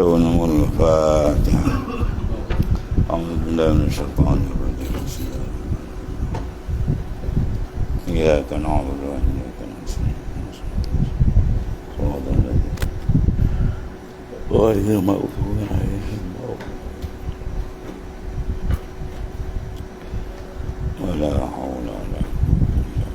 ونم الفاتحة أعوذ بالله من الشيطان الرجيم بسم الله. إياك نعبد وإياك نستعين صراط الذين غير المغضوب عليهم ولا حول ولا قوة إلا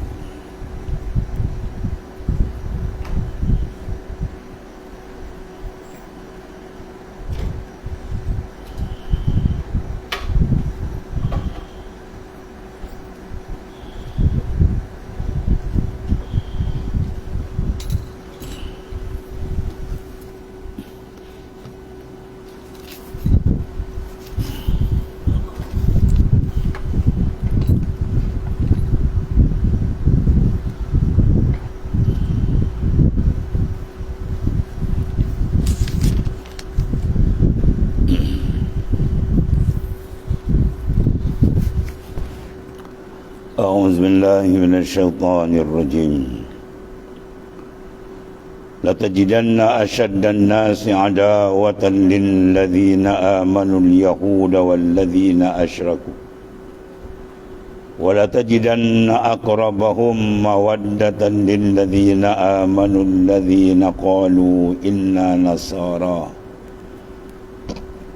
بالله أعوذ بالله من الشيطان الرجيم. لتجدن أشد الناس عداوة للذين آمنوا اليهود والذين أشركوا. ولتجدن أقربهم مودة للذين آمنوا الذين قالوا إنا نصارى.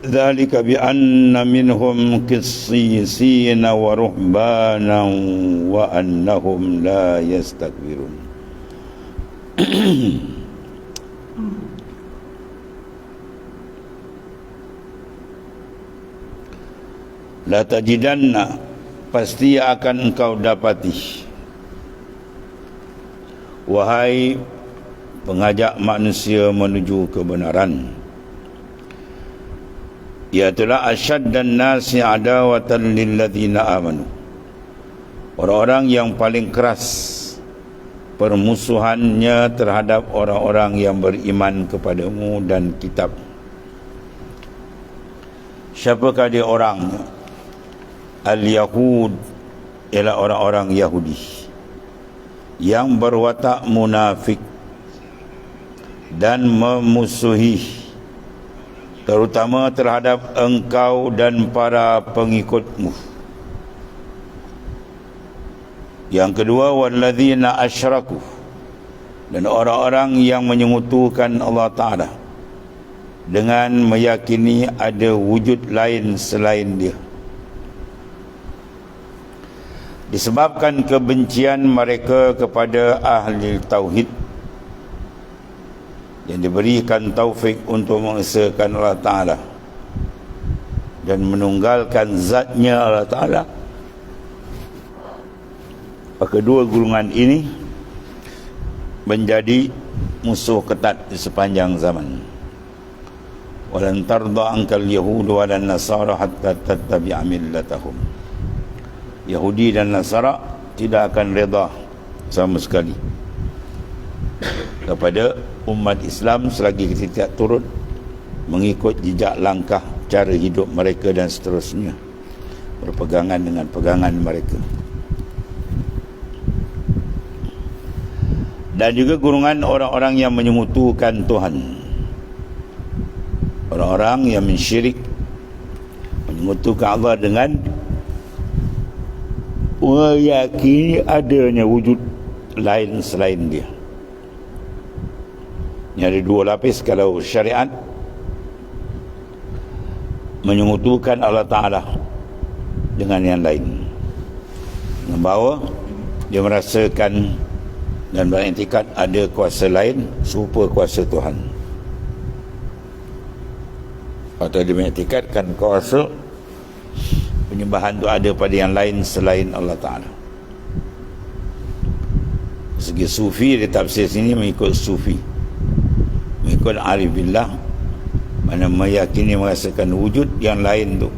ذلك بأن منهم قسيسين ورهبانا وأنهم لا يستكبرون La tajidanna pasti akan engkau dapati Wahai pengajak manusia menuju kebenaran Iaitulah asyad dan nasi adawatan lilladzina amanu Orang-orang yang paling keras Permusuhannya terhadap orang-orang yang beriman kepadamu dan kitab Siapakah dia orangnya? Al-Yahud Ialah orang-orang Yahudi Yang berwatak munafik Dan memusuhi terutama terhadap engkau dan para pengikutmu. Yang kedua walladzina asyraku dan orang-orang yang menyekutukan Allah Taala dengan meyakini ada wujud lain selain Dia. Disebabkan kebencian mereka kepada ahli tauhid yang diberikan taufik untuk mengesahkan Allah Ta'ala. Dan menunggalkan zatnya Allah Ta'ala. Kedua golongan ini menjadi musuh ketat di sepanjang zaman. Walan tarda ankal yahud walan nasara hatta tattabi'a millatahum. Yahudi dan Nasara tidak akan reda sama sekali kepada umat Islam selagi kita tidak turut mengikut jejak langkah cara hidup mereka dan seterusnya. Berpegangan dengan pegangan mereka. Dan juga golongan orang-orang yang menyemutukan Tuhan. Orang-orang yang mensyirik menyemutukan Allah dengan meyakini adanya wujud lain selain dia ini ada dua lapis kalau syariat menyekutukan Allah Ta'ala dengan yang lain. Membawa dia merasakan dan berantikat ada kuasa lain serupa kuasa Tuhan. Atau dia mengetikatkan kuasa penyembahan itu ada pada yang lain selain Allah Ta'ala. Segi sufi di tafsir sini mengikut sufi mengikut arif billah mana meyakini merasakan wujud yang lain tu.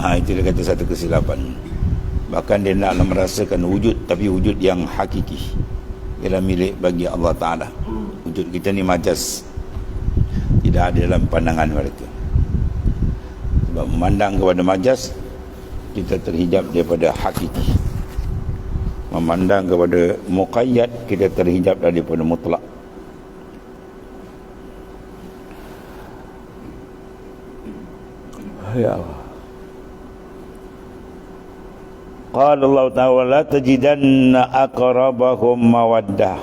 Ha, itu dia kata satu kesilapan. Bahkan dia nak merasakan wujud tapi wujud yang hakiki. Ialah milik bagi Allah Ta'ala. Wujud kita ni majas. Tidak ada dalam pandangan mereka. Sebab memandang kepada majas kita terhijab daripada hakiki. Memandang kepada muqayyad kita terhijab daripada mutlak Ya Allah. Qala Allah Ta'ala tajidanna aqrabahum mawaddah.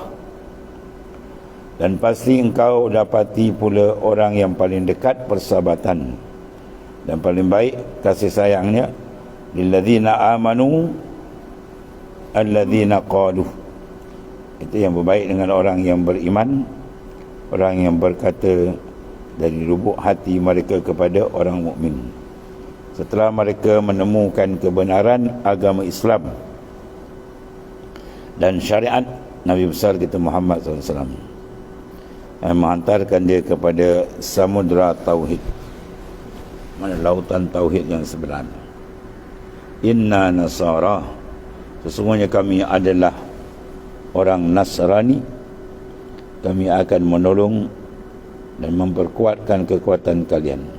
Dan pasti engkau dapati pula orang yang paling dekat persahabatan dan paling baik kasih sayangnya lilladzina amanu alladzina qalu. Itu yang berbaik dengan orang yang beriman, orang yang berkata dari lubuk hati mereka kepada orang mukmin setelah mereka menemukan kebenaran agama Islam dan syariat Nabi besar kita Muhammad SAW yang menghantarkan dia kepada samudra tauhid. Mana lautan tauhid yang sebenarnya inna nasara sesungguhnya kami adalah orang Nasrani. Kami akan menolong dan memperkuatkan kekuatan kalian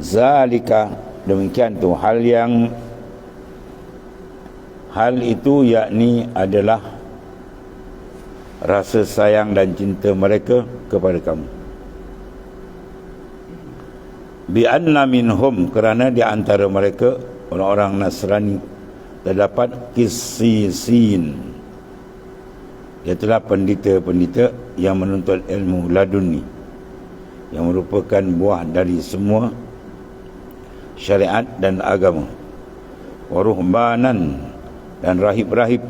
zalika. Demikian tu hal yang hal itu yakni adalah rasa sayang dan cinta mereka kepada kamu. Bi anna minhum kerana di antara mereka orang-orang Nasrani terdapat kisisin iaitu pendeta-pendeta yang menuntut ilmu laduni yang merupakan buah dari semua syariat dan agama. Waruhbanan dan rahib-rahib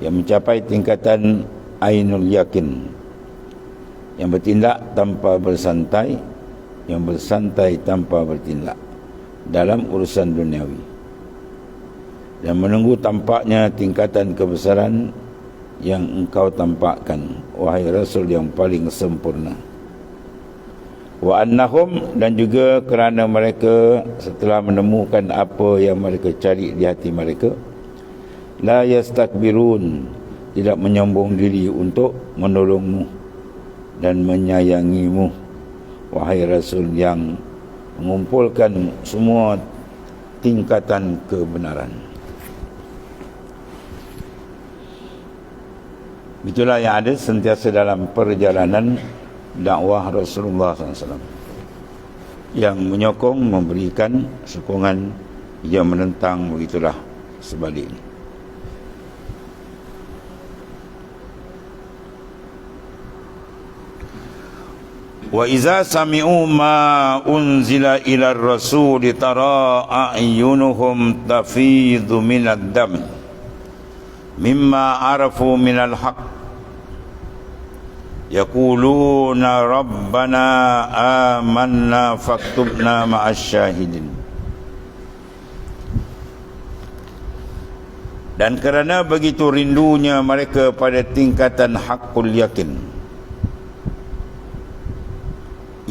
yang mencapai tingkatan ainul yakin. Yang bertindak tanpa bersantai yang bersantai tanpa bertindak dalam urusan duniawi. Dan menunggu tampaknya tingkatan kebesaran yang engkau tampakkan wahai rasul yang paling sempurna wa annahum dan juga kerana mereka setelah menemukan apa yang mereka cari di hati mereka la yastakbirun tidak menyombong diri untuk menolongmu dan menyayangimu. Wahai rasul yang mengumpulkan semua tingkatan kebenaran. Itulah yang ada sentiasa dalam perjalanan dakwah Rasulullah SAW yang menyokong memberikan sokongan yang menentang begitulah sebaliknya. Wa iza sami'u ma unzila ila ar-rasul tara a'yunuhum tafidhu min ad-dam mimma arafu min al-haqq yaquluna rabbana amanna faktubna ma'asyahidin. Dan kerana begitu rindunya mereka pada tingkatan hakul yakin.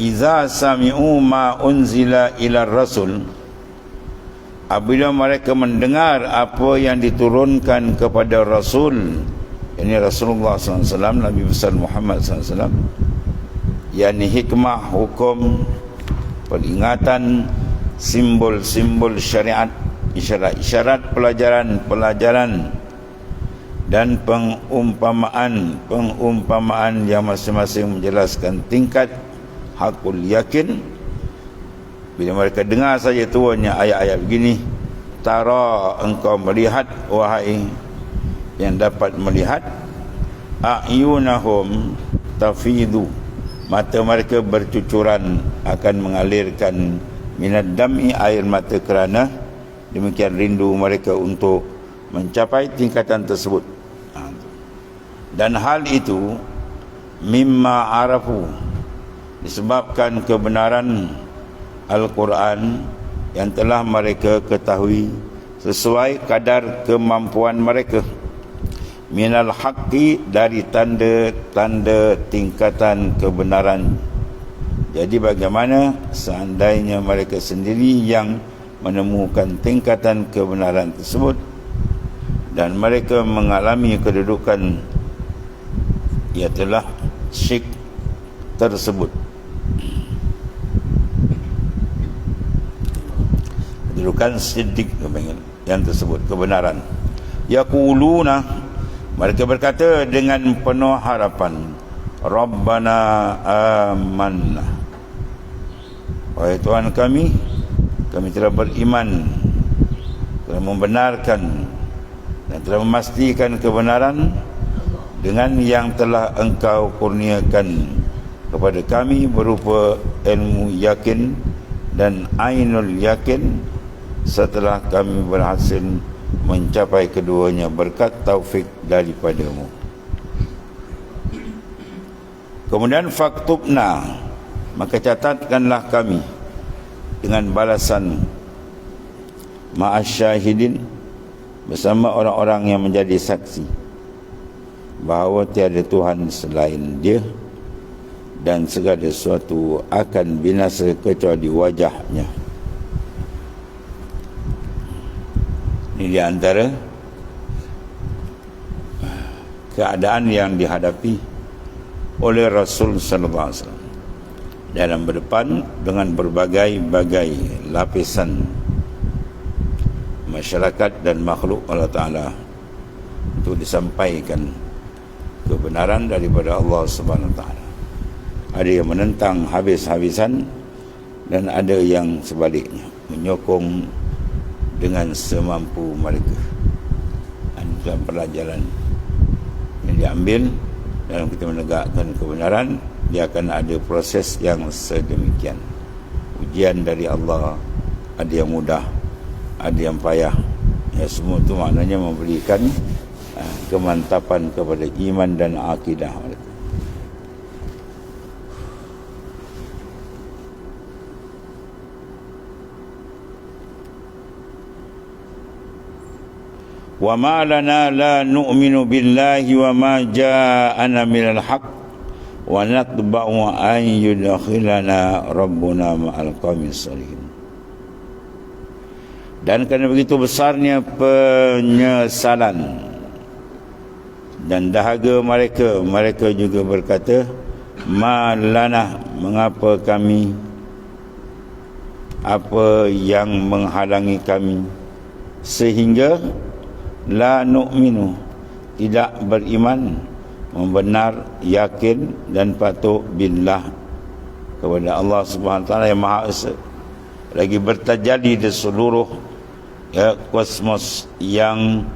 Iza sami'u ma unzila ila rasul apabila mereka mendengar apa yang diturunkan kepada rasul ini Rasulullah SAW Nabi besar Muhammad SAW yakni hikmah hukum peringatan simbol-simbol syariat isyarat-isyarat pelajaran-pelajaran dan pengumpamaan pengumpamaan yang masing-masing menjelaskan tingkat hakul yakin. Bila mereka dengar saja tuannya ayat-ayat begini tara engkau melihat wahai yang dapat melihat ayunahum tafidu mata mereka bercucuran akan mengalirkan minat dami air mata kerana demikian rindu mereka untuk mencapai tingkatan tersebut. Ha, dan hal itu mimma arafu disebabkan kebenaran Al-Quran yang telah mereka ketahui sesuai kadar kemampuan mereka minal haqqi dari tanda-tanda tingkatan kebenaran. Jadi bagaimana? Seandainya mereka sendiri yang menemukan tingkatan kebenaran tersebut dan mereka mengalami kedudukan ia telah syik tersebut. Kedudukan sidik yang tersebut kebenaran. Yaquluna mereka berkata dengan penuh harapan Rabbana amanna. Wahai Tuhan kami Kami telah beriman Telah membenarkan Dan telah memastikan kebenaran Dengan yang telah engkau kurniakan Kepada kami berupa ilmu yakin Dan ainul yakin Setelah kami berhasil Mencapai keduanya berkat taufik daripadamu. Kemudian faktubna maka catatkanlah kami dengan balasan. Ma'asyahidin bersama orang-orang yang menjadi saksi bahawa tiada Tuhan selain dia dan segala sesuatu akan binasa kecuali wajahnya ini di antara keadaan yang dihadapi oleh Rasul sallallahu alaihi wasallam dalam berdepan dengan berbagai-bagai lapisan masyarakat dan makhluk Allah Ta'ala untuk disampaikan kebenaran daripada Allah Subhanahu Ta'ala. Ada yang menentang habis-habisan dan ada yang sebaliknya menyokong dengan semampu mereka. Dan pelajaran yang diambil dalam kita menegakkan kebenaran dia akan ada proses yang sedemikian. Ujian dari Allah ada yang mudah ada yang payah. Ya semua itu maknanya memberikan uh, kemantapan kepada iman dan akidah mereka wa ma lana la nu'minu billahi wa ma ja'ana minal haqq wa natba'u an yudkhilana rabbuna ma'al qaumis salihin. Dan kerana begitu besarnya penyesalan dan dahaga mereka mereka juga berkata malana mengapa kami apa yang menghalangi kami sehingga la nu'minu. Tidak beriman membenar yakin dan patuh billah kepada Allah Subhanahu taala yang Maha Esa. Lagi bertajali di seluruh ya, kosmos yang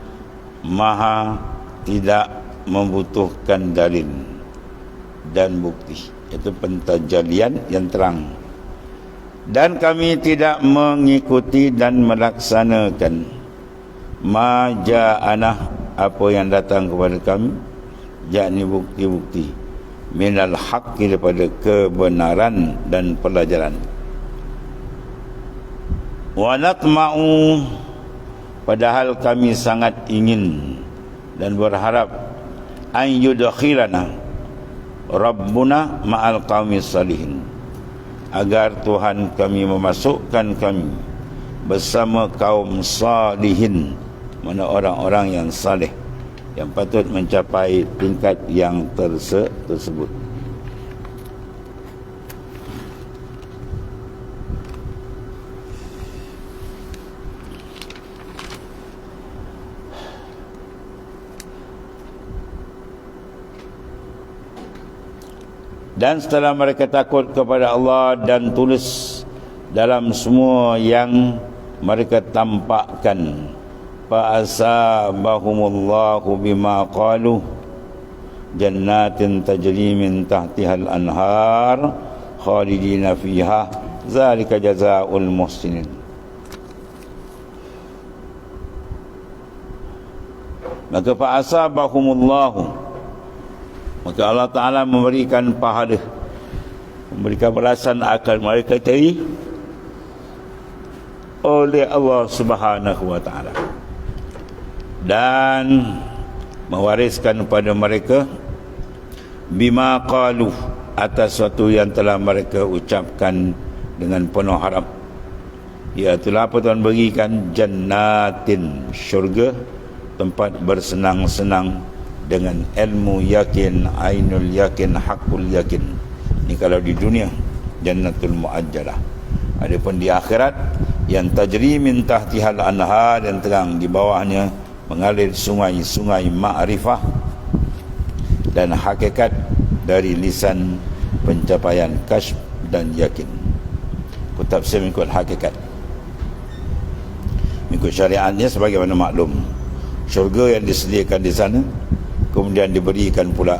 maha tidak membutuhkan dalil dan bukti. Itu pentajalian yang terang. Dan kami tidak mengikuti dan melaksanakan maja'anah apa yang datang kepada kami yakni bukti-bukti. Minal haqqi daripada kebenaran dan pelajaran. Wa natma'u padahal kami sangat ingin dan berharap an yudkhilana rabbuna ma'al qaumi salihin. Agar Tuhan kami memasukkan kami bersama kaum salihin mana orang-orang yang saleh yang patut mencapai tingkat yang terse tersebut. Dan setelah mereka takut kepada Allah dan tulis dalam semua yang mereka tampakkan fa'asabahumullahu bima qalu jannatin tajri min tahtihal anhar khalidina fiha zalika jazaa'ul muhsinin maka fa'asabahumullahu maka Allah Ta'ala memberikan pahala. Memberikan balasan akan mereka tadi. Oleh Allah Subhanahu wa taala dan mewariskan kepada mereka bima qalu atas sesuatu yang telah mereka ucapkan dengan penuh harap. Itulah apa Tuhan berikan? Jannatin syurga tempat bersenang-senang dengan ilmu yakin ainul yakin hakul yakin. Ini kalau di dunia jannatul muajjalah adapun di akhirat yang tajri min tahtihal anhar dan terang di bawahnya mengalir sungai-sungai ma'rifah dan hakikat dari lisan pencapaian kasb dan yakin. Aku tafsir mengikut hakikat. Mengikut syariatnya sebagaimana maklum. Syurga yang disediakan di sana Kemudian diberikan pula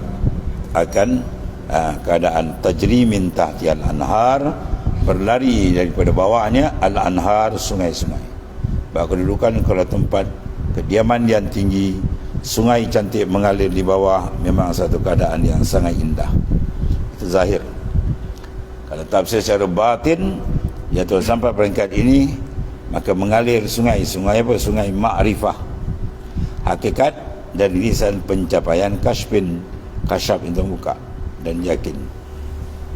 Akan uh, keadaan tajri min tahtial anhar Berlari daripada bawahnya Al-anhar sungai-sungai. Bahawa kedudukan kalau tempat Kediaman yang tinggi Sungai cantik mengalir di bawah Memang satu keadaan yang sangat indah. Itu zahir. Kalau tafsir secara batin Tuhan sampai peringkat ini Maka mengalir sungai. Sungai apa? Sungai ma'rifah. Hakikat dan lisan pencapaian Kashfin Kasyaf itu buka Dan yakin.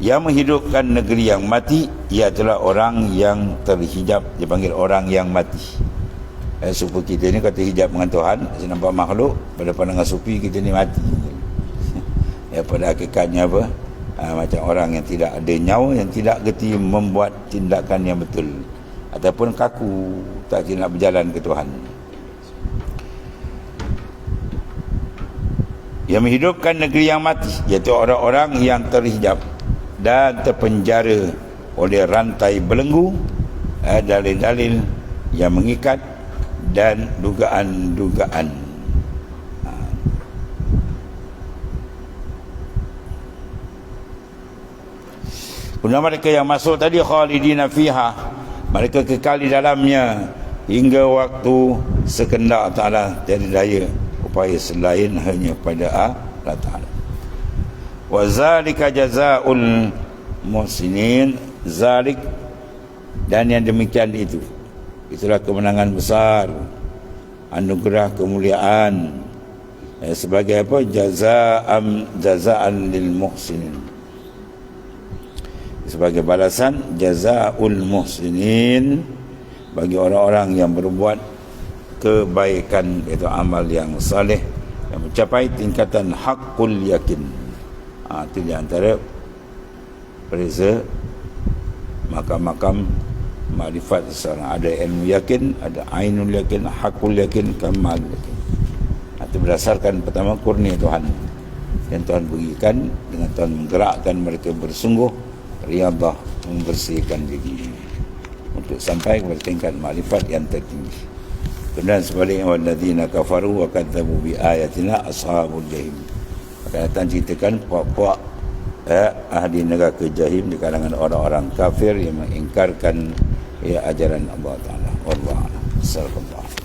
Yang menghidupkan negeri yang mati Ia adalah orang yang terhijab. Dipanggil orang yang mati eh, Supu kita ni kata hijab dengan Tuhan Saya nampak makhluk Pada pandangan supi kita ni mati. Ya pada hakikatnya apa? Ha, macam orang yang tidak ada nyawa yang tidak geti membuat tindakan yang betul. Ataupun kaku tak nak berjalan ke Tuhan. Yang menghidupkan negeri yang mati iaitu orang-orang yang terhijab dan terpenjara oleh rantai belenggu eh, dalil-dalil yang mengikat dan dugaan-dugaan Kemudian mereka yang masuk tadi khalidina fiha. Mereka kekal di dalamnya hingga waktu sekendak Ta'ala tiada daya upaya selain hanya pada Allah Ta'ala. Wa zalika jazaa'ul muhsinin zalik dan yang demikian itu itulah kemenangan besar anugerah kemuliaan. Eh, sebagai apa? Jazaa'an jazaa'an lil muhsinin. Sebagai balasan jazaul muhsinin bagi orang-orang yang berbuat kebaikan itu amal yang saleh yang mencapai tingkatan hakul yakin. Ha, itu di antara perisa makam-makam makrifat seseorang ada ilmu yakin ada ainul yakin hakul yakin kamal yakin itu berdasarkan pertama kurnia Tuhan yang Tuhan berikan dengan Tuhan menggerakkan mereka bersungguh riadah membersihkan diri untuk sampai kepada tingkat makrifat yang tertinggi. Kemudian sebaliknya walladzina kafaru wa kadzabu bi ayatina ashabul jahim. Datang ceritakan puak-puak eh, ahli neraka jahim di kalangan orang-orang kafir yang mengingkarkan ya, ajaran Allah Taala. Wallahu a'lam.